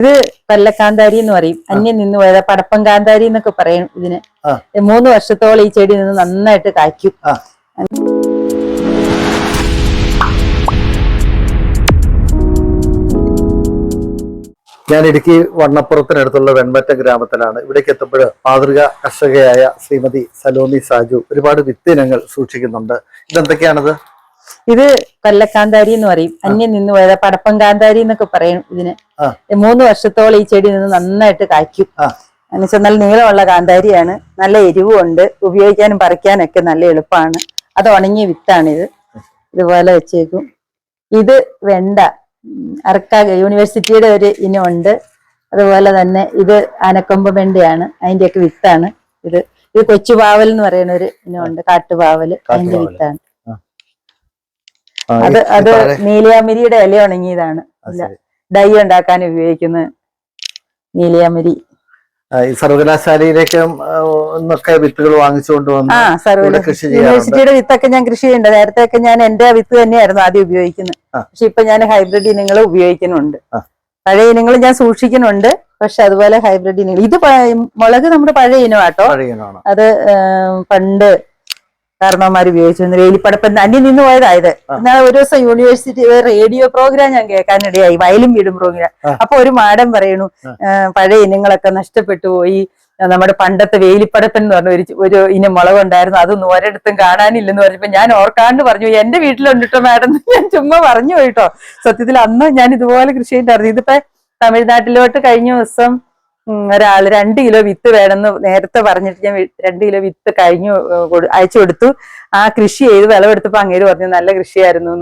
ഇത് പല്ലക്കാന്താരി എന്ന് പറയും. അന്യം നിന്ന് പോയത് പടപ്പം കാന്താരി എന്നൊക്കെ പറയും ഇതിന്. മൂന്ന് വർഷത്തോളം ഈ ചെടി നിന്ന് നന്നായിട്ട് കായ്ക്കും. ഞാൻ ഇടുക്കി വണ്ണപ്പുറത്തിനടുത്തുള്ള വെൺമറ്റ ഗ്രാമത്തിലാണ്. ഇവിടേക്ക് എത്തുമ്പോൾ മാതൃക കർഷകയായ ശ്രീമതി സലോമി സാജു ഒരുപാട് വിത്തിനങ്ങൾ സൂക്ഷിക്കുന്നുണ്ട്. ഇതെന്തൊക്കെയാണത്? ഇത് കൊല്ലക്കാന്താരി എന്ന് പറയും. അന്യം നിന്ന് പോയത്. പടപ്പം കാന്താരി എന്നൊക്കെ പറയും ഇതിന്. മൂന്ന് വർഷത്തോളം ഈ ചെടി നിന്ന് നന്നായിട്ട് കായ്ക്കും. എന്നുവെച്ചാൽ എന്ന് വെച്ചാൽ നല്ല നീളമുള്ള കാന്താരിയാണ്. നല്ല എരിവുണ്ട് ഉപയോഗിക്കാനും പറിക്കാനൊക്കെ നല്ല എളുപ്പമാണ് അത് ഉണങ്ങിയ വിത്താണിത്. ഇതുപോലെ വെച്ചേക്കും. ഇത് വെണ്ട. അർക്ക യൂണിവേഴ്സിറ്റിയുടെ ഒരു ഇനമുണ്ട് അതുപോലെ തന്നെ ഇത് ആനക്കൊമ്പ് വെണ്ടയാണ്. അതിന്റെയൊക്കെ വിത്താണ് ഇത്. ഇത് കൊച്ചുപാവൽ എന്ന് പറയുന്ന ഒരു ഇനമുണ്ട് കാട്ടുപാവൽ. അതിന്റെ വിത്താണ്. അത് അത് നീലയാമിരിയുടെ ഇല ഉണങ്ങിയതാണ്. ഡൈ ഉണ്ടാക്കാൻ ഉപയോഗിക്കുന്ന നീലയാമിരി. സർവകലാശാലയിലേക്കും ഒന്നൊക്കെ വിത്തുകൾ വാങ്ങിച്ചുകൊണ്ട് വന്ന് കൃഷി യൂണിവേഴ്സിറ്റിയുടെ വിത്തൊക്കെ ഞാൻ കൃഷി ചെയ്യുന്നുണ്ട്. നേരത്തെ ഒക്കെ ഞാൻ എന്റെ വിത്ത് തന്നെയായിരുന്നു ആദ്യം ഉപയോഗിക്കുന്നത്. പക്ഷെ ഇപ്പൊ ഞാൻ ഹൈബ്രിഡ് ഇനങ്ങൾ ഉപയോഗിക്കുന്നുണ്ട്. പഴയ ഇനങ്ങൾ ഞാൻ സൂക്ഷിക്കുന്നുണ്ട്. പക്ഷെ അതുപോലെ ഹൈബ്രിഡ് ഇനങ്ങൾ. ഇത് മുളക് നമ്മുടെ പഴയ ഇനമാട്ടോ. അത് പണ്ട് കാരണവന്മാർ ഉപയോഗിച്ചിരുന്നു വേലിപ്പടപ്പൻ അന്യം നിന്ന് പോയതായത്. എന്നാൽ ഒരു ദിവസം യൂണിവേഴ്സിറ്റി റേഡിയോ പ്രോഗ്രാം ഞാൻ കേൾക്കാനിടയായി. വയലും വീടും പ്രോഗ്രാം അപ്പൊ ഒരു മാഡം പറയണു പഴയ ഇനങ്ങളൊക്കെ നഷ്ടപ്പെട്ടു പോയി. നമ്മുടെ പണ്ടത്തെ വേലിപ്പടപ്പൻ എന്ന് പറഞ്ഞ ഒരു ഒരു ഇനം മുളകുണ്ടായിരുന്നു. അതൊന്നും ഒരിടത്തും കാണാനില്ലെന്ന് പറഞ്ഞപ്പോ ഞാൻ ഓർക്കാണ്ട് പറഞ്ഞു എന്റെ വീട്ടിലുണ്ടിട്ടോ മാഡം. ഞാൻ ചുമ്മാ പറഞ്ഞു പോയിട്ടോ സത്യത്തിൽ അന്ന് ഞാൻ ഇതുപോലെ കൃഷി ചെയ്തിട്ടായിരുന്നു. ഇതിപ്പോ തമിഴ്നാട്ടിലോട്ട് കഴിഞ്ഞ ദിവസം ഉം, ഒരാൾ രണ്ട് കിലോ വിത്ത് വേണമെന്ന് നേരത്തെ പറഞ്ഞിട്ട് ഞാൻ രണ്ട് കിലോ വിത്ത് കഴിഞ്ഞു അയച്ചു കൊടുത്തു. ആ കൃഷി ചെയ്ത് വിളവെടുത്തപ്പോ അങ്ങേര് പറഞ്ഞു നല്ല കൃഷിയായിരുന്നു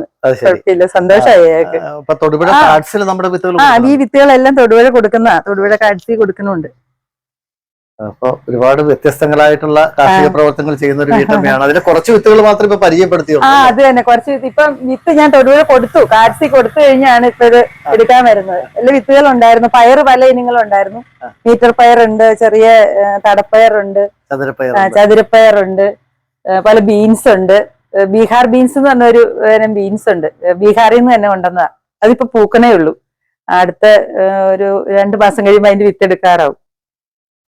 കുഴപ്പമില്ല സന്തോഷമായി അയാൾക്ക്. ആ ഈ വിത്തുകളെല്ലാം തൊടുപുഴ കൊടുക്കുന്ന തൊടുപുഴ കാഴ്ച കൊടുക്കുന്നുണ്ട്. അപ്പൊ ഒരുപാട് വ്യത്യസ്തങ്ങളായിട്ടുള്ള കാർഷിക പ്രവർത്തനങ്ങൾ ചെയ്യുന്ന ഒരു വീട്ടമ്മയാണ്. അതിന് കുറച്ച് വിത്തുകൾ മാത്രം ഇപ്പൊ പരിചയപ്പെടുത്തിയുള്ളൂ. ആ അത് തന്നെ. കുറച്ച് വിത്ത്. ഇപ്പം വിത്ത് ഞാൻ തൊടുപുഴ കൊടുത്തു. കാർഷി കൊടുത്തു കഴിഞ്ഞാണ് ഇപ്പൊ ഇത് എടുക്കാൻ വരുന്നത്. എല്ലാ വിത്തുകൾ ഉണ്ടായിരുന്നു പയർ പല ഇനങ്ങളും ഉണ്ടായിരുന്നു മീറ്റർ ഉണ്ട് ചെറിയ തടപ്പയർ തടപ്പയറുണ്ട് ചതുരപ്പയർ ചതുരപ്പയറുണ്ട്. ഏ, പല ബീൻസ് ഉണ്ട് ബീഹാർ ബീൻസ് എന്ന് പറഞ്ഞ ഒരു ബീൻസ് ഉണ്ട് ബീഹാറിൽ നിന്ന് തന്നെ കൊണ്ടുവന്നതാണ് അതിപ്പോ പൂക്കണേ ഉള്ളൂ. അടുത്ത ഒരു രണ്ട് മാസം കഴിയുമ്പോൾ അതിന്റെ വിത്ത് എടുക്കാറാവും.